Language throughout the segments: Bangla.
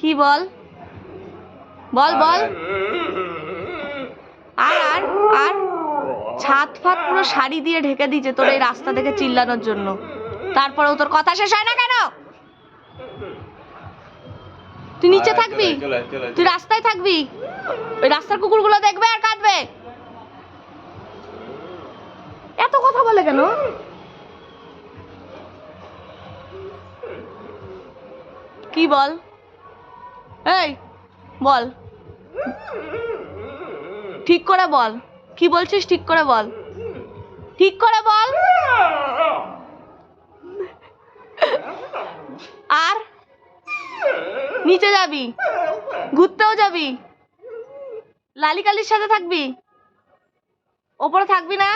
কি বল? বল বল। আর। আর আর ছাদ ফাত পুরো শাড়ি দিয়ে ঢেকে দিয়েছে তোর এই রাস্তা থেকে চিল্লানোর জন্য। তারপরেও তোর কথা শেষ হয় না কেন? তুই নিচে থাকবি। তুই রাস্তায় থাকবি? ওই রাস্তার কুকুরগুলো দেখবে আর কাঁদবে? এত কথা বলে কেন? কি বল? এই, বল। ঠিক করে বল। কি বলছিস? ঠিক করে বল। ঠিক করে বল। আর নিচে যাবি, ঘুরতেও যাবি। লালি কালির সাথে থাকবি? ওপরে থাকবি না?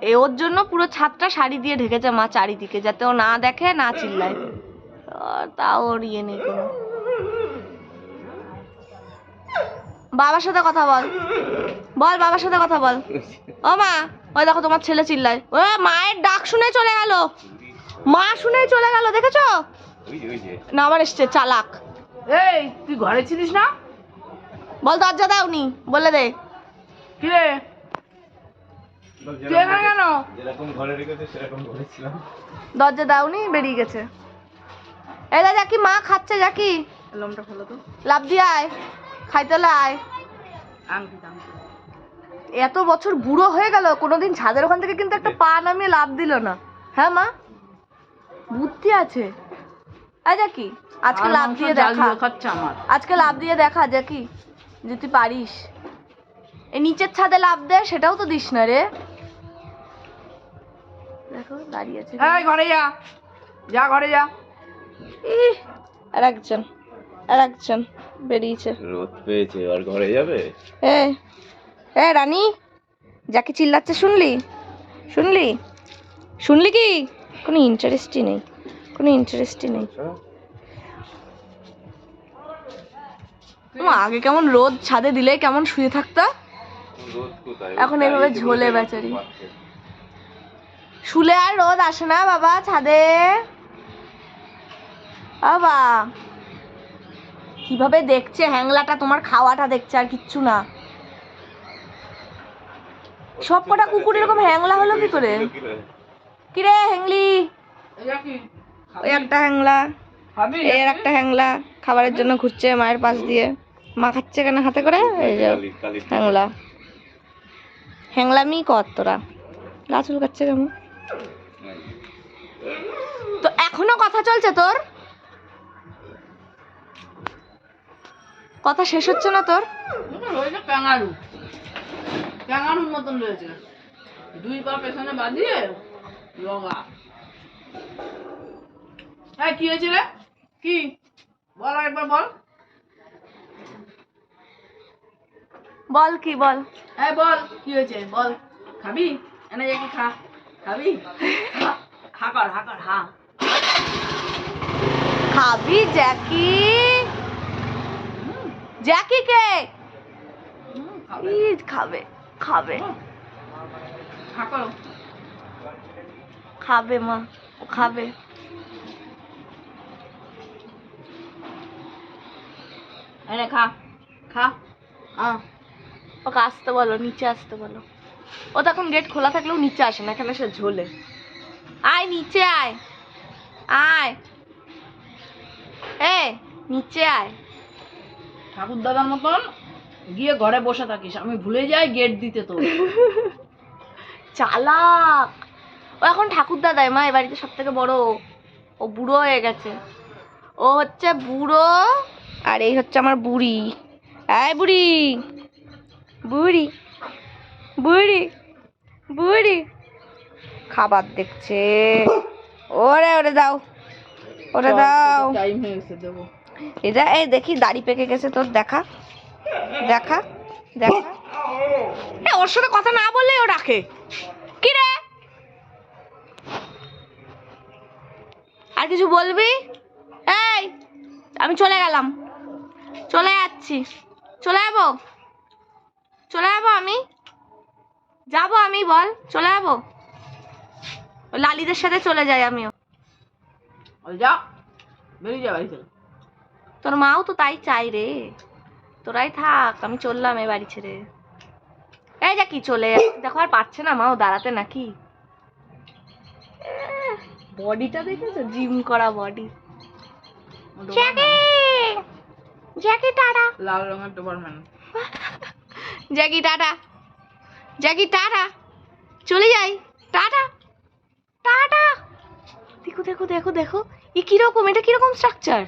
এ, ওর জন্য পুরো ছাদটা শাড়ি দিয়ে ঢেকেছে মা চারিদিকে, যাতে ও না দেখে, না চিল্লায়। তাও ওর ইয়ে নেই কোনো। বাবার সাথে কথা বল। বল বাবার সাথে কথা বল। ও মা ওই দেখো তোমার ছেলে চিল্লায়। ও মায়ের ডাক শুনে চলে গেল। মা শুনে চলে গেল দেখেছ। না আবার এসছে চালাক। এই তুই ঘরে ছিলিস না? বল দরজা দাওনি বলে দে। কি রে? কেন? যেরকম ঘরে রেখেছে দরজা দাওনি বেরিয়ে গেছে। এলা জাকি মা খাচ্ছে জাকি। লোমটা ফেলো তো। লাভ দিয়ে আয় খাইতে আয়। এত বছর বুড়ো হয়ে গেল কোনোদিন ছাদের ওখান থেকে কিন্তু একটা পা নামিয়ে লাভ দিল না। হ্যাঁ মা? বুদ্ধি আছে। আয় জাকি আজকে লাভ দিয়ে দেখা। আজকে লাভ দিয়ে দেখা জাকি যে তুই পারিস। এই নিচের ছাদে লাভ দে সেটাও তো দিস না রে। দেখো দাঁড়িয়ে আছে। ঘরে যা। যা ঘরে যা। আর একজন আর একজন বেরিয়েছে। রোদ পেয়েছে আর ঘরে যাবে? এ এ রানী যাকে চিল্লাচ্ছে শুনলি? শুনলি? শুনলি কি? কোনো ইন্টারেস্টই নেই কোনো ইন্টারেস্টই নেই। আগে কেমন রোদ ছাদে দিলে কেমন শুয়ে থাকতা? এখন এভাবে ঝোলে বেচারি। শুলে আর রোদ আসে না বাবা ছাদে। বাবা। কীভাবে দেখছে হ্যাংলাটা তোমার খাওয়াটা দেখছে আর কিচ্ছু না। সব কটা কুকুর এরকম হ্যাংলা হলো কি করে? কিরে হ্যাংলি? ওই একটা হ্যাংলা। আর একটা হ্যাংলা খাবারের জন্য ঘুরছে মায়ের পাশ দিয়ে। মা খাচ্ছে কেন হাতে করে? এই যে হ্যাংলা। হ্যাংলামি কর তোরা। গাছ কাচ্ছে কেমন? তো এখনও কথা চলছে তোর? কথা শেষ হচ্ছে না তোর? রয়েছে ক্যাঙ্গারু ক্যাঙ্গারুর মতন রয়েছে। দুই পা পেছনে বাঁধিয়ে লগা এই কি হয়েছে রে? কি? বল একবার বল। বল কি বল। এই বল কি হয়েছে? বল। খাবি? এনে খা। খাবি? খা খা কর হা কর হা খাবি জ্যাকি? জ্যাকি কে খাবে। খাবে খাবে। খাবে মা ও খাবে। এনে খা খা। ওকে আসতে বলো নিচে আসতে বলো। ও তো এখন গেট খোলা থাকলেও নিচে আসে না এখানে সে ঝোলে। আয় নিচে আয়। আয়। এ নিচে আয়। ঠাকুর দাদার মতন গিয়ে ঘরে বসে থাকিস। আমি ভুলে যাই গেট দিতে তো চালাক। ও এখন ঠাকুর দাদাই মা এ বাড়িতে সব থেকে বড়। ও। বুড়ো হয়ে গেছে। ও হচ্ছে বুড়ো আর এই হচ্ছে আমার বুড়ি। আয় বুড়ি বুড়ি বুড়ি বুড়ি। খাবার দেখছে। ওরে ওরে দাও ওরে দাও। টাইম হয়ে গেছে এটা এই দেখি দাড়ি পেকে গেছে তোর দেখা। দেখা দেখা। এ, ওর সাথে কথা না বললে ও রাখে। কি রে? আর কিছু বলবি? এই আমি চলে গেলাম। চলে যাচ্ছি। চলে যাব? চলে যাব আমি? যাব আমি বল। চলে যাব? লালিদের সাথে চলে যাই আমিও। ওই যা। বেরিয়ে যা বাড়ি তোর মাও তো তাই চাই রে। তোরাই থাক আমি চললাম এ বাড়ি ছেড়ে। এই যা কি চলে। দেখো আর পারছে না মাও দাঁড়াতে নাকি? বডিটা দেখেছ? জিম করা বডি জ্যাকি! Jacky tata. লাল রঙের doberman Jacky tata. Jacky tata. চলে যাই। টাটা। টাটা। দেখো দেখো দেখো দেখো। এ কীরকম? এটা কীরকম স্ট্রাকচার